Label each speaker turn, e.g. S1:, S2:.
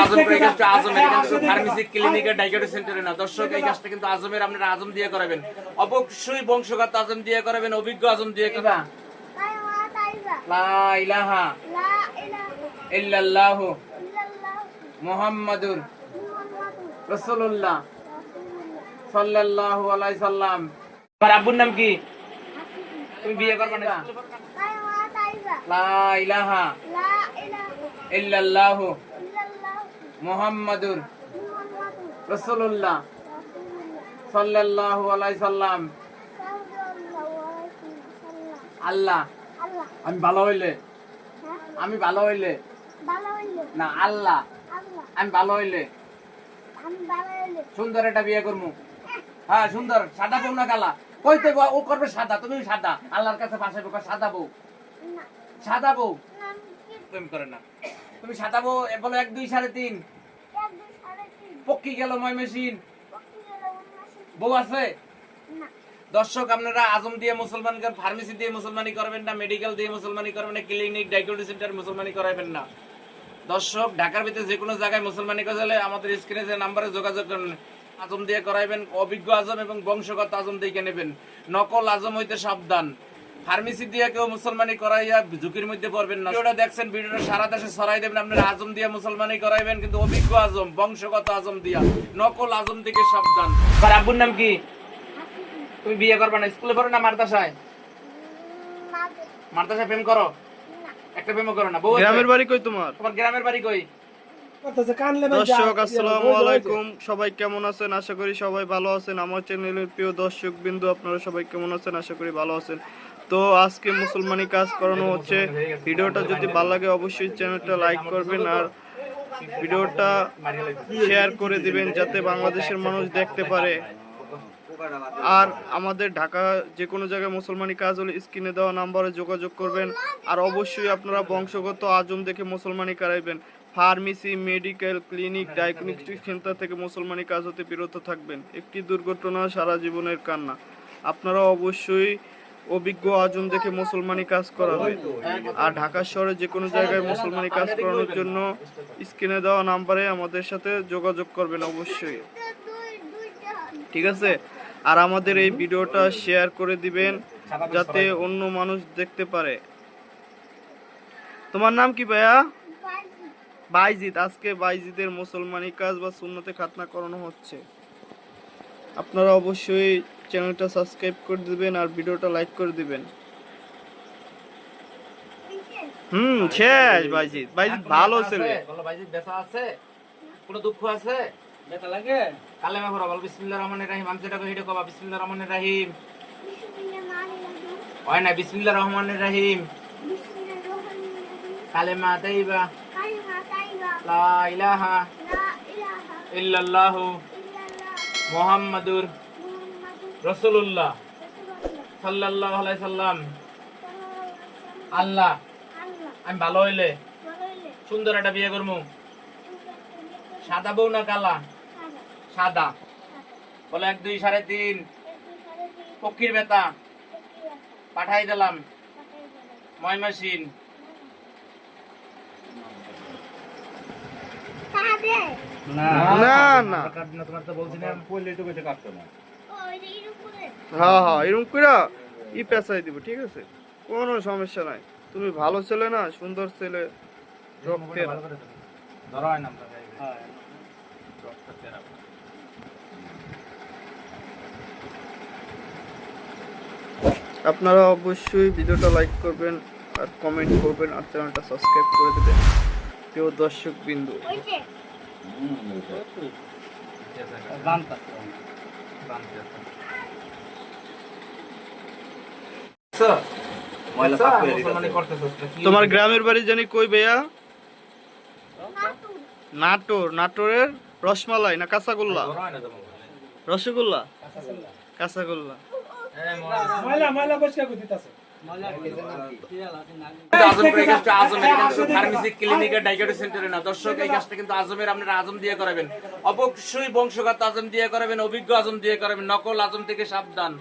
S1: আজমের pharmacy ক্লিনিকের diagnostic সেন্টারে না। দর্শক এই কাজটা কিন্তু আজমের আপনারা আজম দিয়ে করাবেন। অবশ্যই বংশগত আজম দিয়ে করাবেন অভিজ্ঞ আজম দিয়ে করাবেন। লা ইলাহা
S2: লা ইলাহা
S1: ইল্লাল্লাহ
S2: ইল্লাল্লাহ
S1: মুহাম্মাদুর
S2: মুহাম্মাদুর
S1: রাসূলুল্লাহ
S2: রাসূলুল্লাহ
S1: সাল্লাল্লাহু আলাইহি সাল্লাম। আমার আব্বুর নাম কি? তুমি বিয়ে করবে না? লা ইলাহা
S2: লা ইলাহা
S1: ইল্লাল্লাহ
S2: ইল্লাল্লাহ
S1: মুহাম্মাদুর রাসূলুল্লাহ
S2: রাসূলুল্লাহ
S1: সাল্লাম। আল্লাহ। আমি ভালো হইলে? আমি ভালো হইলে? না আল্লাহ। আমি ভালো হইলে? সুন্দর এটা বিয়ে করব হ্যাঁ সুন্দর। সাদা বউ না কালা? কইতে ও করবে সাদা? তুমি সাদা। আল্লাহর কাছে পাশে বোকা সাদা বউ। সাদা বউ? প্রেম করে না। তুমি এ বলো এক দুই সাড়ে তিন। পক্ষী গেল ময় মেশিন বউ আছে? দর্শক আপনারা আজম দিয়ে মুসলমান ফার্মেসি দিয়ে মুসলমানি করবেন না মেডিকেল দিয়ে মুসলমানি করবেন না ক্লিনিক ডায়াগনস্টিক সেন্টার মুসলমানি করাবেন না। দর্শক ঢাকার ভিতরে যে কোনো জায়গায় মুসলমানি করলে আমাদের স্ক্রিনে যে নাম্বারে যোগাযোগ করুন। আজম দিয়ে করাইবেন অভিজ্ঞ আজম এবং বংশগত আজম দিয়ে নেবেন নকল আজম হইতে সাবধান। ফার্মেসি দিয়ে কেউ মুসলমানি করাইয়া ঝুঁকির মধ্যে পড়বেন না। ভিডিওটা দেখছেন ভিডিওটা সারা দেশে ছড়াই দেবেন। আপনারা আজম দিয়ে মুসলমানি করাইবেন কিন্তু অভিজ্ঞ আজম বংশগত আজম দিয়া। নকল আজম থেকে সাবধান। আর আব্বুর নাম কি? তুমি বিয়ে করবে না? স্কুলে পড়ো না মাদ্রাসায়?
S2: মাদে
S1: মাদ্রাসায় প্রেম করো? একটা প্রেমও করো না। বউ
S3: গ্রামের বাড়ি কই তোমার?
S1: তোমার গ্রামের বাড়ি কই?
S3: দর্শক আসসালামু আলাইকুম। সবাই কেমন আছেন? আশা করি সবাই ভালো আছেন। আমার চ্যানেলের প্রিয় দর্শক বিন্দু আপনারা সবাই কেমন আছেন? আশা করি ভালো আছেন। তো আজকে মুসলমানি কাজ করানো হচ্ছে। ভিডিওটা যদি ভালো লাগে অবশ্যই চ্যানেলটা লাইক করবেন আর ভিডিওটা শেয়ার করে দিবেন যাতে বাংলাদেশের মানুষ দেখতে পারে। আর আমাদের ঢাকা যে কোনো জায়গায় মুসলমানি কাজ হলে স্ক্রিনে দেওয়া নাম্বারে যোগাযোগ করবেন। আর অবশ্যই আপনারা বংশগত আজম দেখে মুসলমানি করাইবেন। Pharmacy, medical, clinic, diagnostic centre থেকে মুসলমানি কাজ হতে বিরত থাকবেন। একটি দুর্ঘটনা সারা জীবনের কান্না। আপনারা অবশ্যই অভিজ্ঞ আজম দেখে মুসলমানি কাজ করাবেন আর ঢাকা শহরে যে কোনো জায়গায় মুসলমানি কাজ করানোর জন্য স্ক্রিনে দেওয়া নাম্বারে আমাদের সাথে যোগাযোগ করবেন অবশ্যই। ঠিক আছে? আর আমাদের এই ভিডিওটা শেয়ার করে দিবেন যাতে অন্য মানুষ দেখতে পারে। তোমার নাম কি ভাইয়া? বাইজিদ। আজকে বাইজিদের মুসলমানি কাজ বা সুন্নতে খাতনা করানো হচ্ছে। আপনারা অবশ্যই চ্যানেলটা সাবস্ক্রাইব করে দিবেন আর ভিডিওটা লাইক করে দিবেন। হুম শেষ বাইজিদ বাইজিদ ভালো ছেলে।
S1: বলো ভাইজি ব্যথা আছে? কোনো দুঃখ আছে?
S4: ব্যথা লাগে?
S1: কালেমা পড়া বলো বিসমিল্লাহির রহমানির রহিম। আমি যেটা কই কবা। বিসমিল্লাহির রহমানির রহিম।
S2: বিসমিল্লাহ
S1: হয় না বিসমিল্লাহির রহমানির রহিম।
S2: বিসমিল্লাহ রহমানির রাহিম
S1: কালেমা তাইবা
S2: কালিমা তাইবা।
S1: লা ইলাহা
S2: লা ইলাহা
S1: ইল্লাল্লাহ
S2: ইল্লাল্লাহ।
S1: মুহাম্মাদুর সাল্লাল্লাহু আলাইহি সাল্লাম। আল্লাহ আমি ভালো হইলে সুন্দর একটা বিয়ে করব সাদা বউ না কালা?
S2: সাদা।
S1: বলে এক দুই সাড়ে তিন। পক্ষীর বেতা পাঠাই দিলাম। ময়মাসিন
S2: সাদে
S4: না
S3: না। না
S1: তোমার তো বলছিলাম
S4: পড়লে তো কইতে কাটতো না।
S3: হ্যাঁ হ্যাঁ এরকম করে ই পেঁচাই দিব ঠিক আছে? কোনো সমস্যা নাই। তুমি ভালো ছেলে না সুন্দর ছেলে রক্তের
S1: ধরো। হয়। নামটা
S4: হ্যাঁ
S3: আপনারা অবশ্যই ভিডিওটা লাইক করবেন আর কমেন্ট করবেন আর চ্যানেলটা সাবস্ক্রাইব করে দেবেন। কেউ দর্শক বিন্দু তোমার গ্রামের বাড়ি জানি কই ভাইয়া? নাটোর। নাটোরের রসমালাই না কাঁচাগোল্লা। রসগোল্লা? কাঁচাগোল্লা।
S1: কাঁচাগোল্লা। ময়লা।
S4: ময়লা ময়লা পরিষ্কার করে দিতাছে।
S1: অবশ্যই বংশগত আজম দিয়ে করাবেন অভিজ্ঞ আজম দিয়ে করাবেন। নকল আজম থেকে সাবধান।